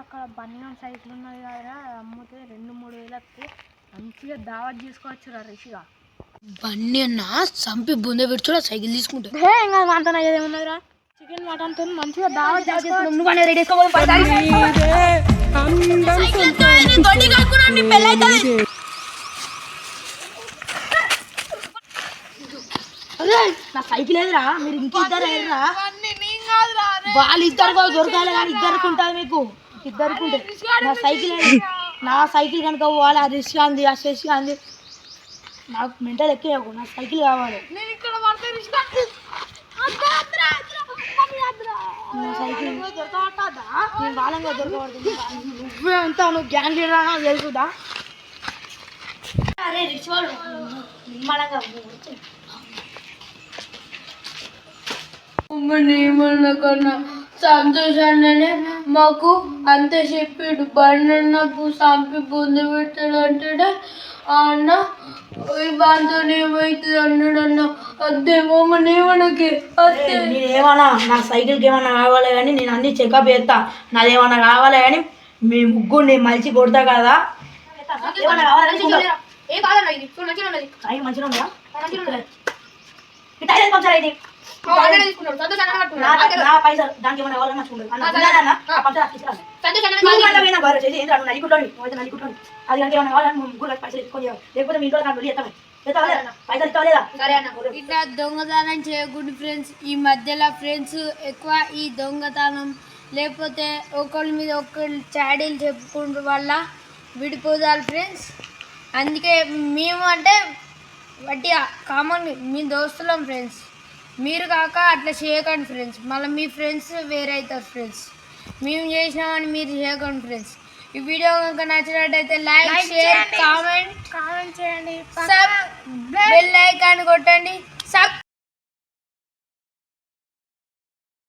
అక్కడ బన్నం సైకిల్ ఉన్నది కదరా అమ్మితే రెండు మూడు వేలకి మంచిగా దావత్ చేసుకోవచ్చు రా రిషిగా. బండి అన్న చంపి బుందె పెట్టుడా సైకిల్ తీసుకుంటా ఇంకా అంత చికెన్ మటన్తో మంచిగా దావత్ చేసుకోవచ్చు నువ్వు రెడీ నా సైకిల్ ఏదిరా? మీరు ఇంక ఇద్దరు వాళ్ళు ఇద్దరు దొరకాలి కానీ ఇద్దరికి ఉంటుంది మీకు. ఇద్దరికి ఉంటుంది నా సైకిల్? నా సైకిల్ కనుక పోవాలి ఆ రిష్ అంది ఆ శశి అంది. నాకు మెంటల్ ఎక్కేయకు నా సైకిల్ కావాలి. నేను బాలంగా దొరకబడుతుంది నువ్వే అంతా నువ్వు గ్యాంగ్ లీడర్ అని తెలుసుదా అరే రిచ్ వాడు. నిమ్మలంగా ఏమన్నా కన్నా సంతోషాన్ని మాకు అంత చెప్పాడు. బండి నాకు సంపి బుంది పెట్టాడు అంటాడే ఆ అన్న దాంతో ఏమవుతుంది అన్నాడు అన్న అదేమో మన ఏమనకి అదే నేను ఏమన్నా నా సైకిల్కి ఏమన్నా కావాలి కానీ నేను అన్ని చెకప్ చేస్తా. నాది ఏమన్నా కావాలి కానీ మీ ముగ్గురిని మలిచి కొడతా కదా. ఏ కాదన్న ఇది ఇప్పుడు మంచిగా ఉన్నది. మంచిగా ఉందా మంచిగా ఉన్నది. నా పైసలు దానికి. అన్న. అది కావాలని ముగ్గురు పైసలు. లేకపోతే మీ ఇంట్లో నాకు దొంగతనం చేయకూడదు ఫ్రెండ్స్ ఈ మధ్యలో ఫ్రెండ్స్ ఎక్కువ ఈ దొంగతనం. లేకపోతే ఒకళ్ళ మీద ఒకళ్ళు చాడీలు చెప్పుకుంటూ వల్ల విడిపోదాలి ఫ్రెండ్స్ అందుకే మేము అంటే వట్టి కామన్ మీ దోస్తులం ఫ్రెండ్స్ మీరు కాక అట్లా చేయకండి ఫ్రెండ్స్. మళ్ళీ మీ ఫ్రెండ్స్ వేరే అవుతారు ఫ్రెండ్స్. మేము చేసినామని మీరు చేయకండి ఫ్రెండ్స్. ఈ వీడియో కనుక నచ్చినట్టయితే లైక్ షేర్ కామెంట్ కామెంట్ చేయండి. బెల్ ఐకాన్ కొట్టండి.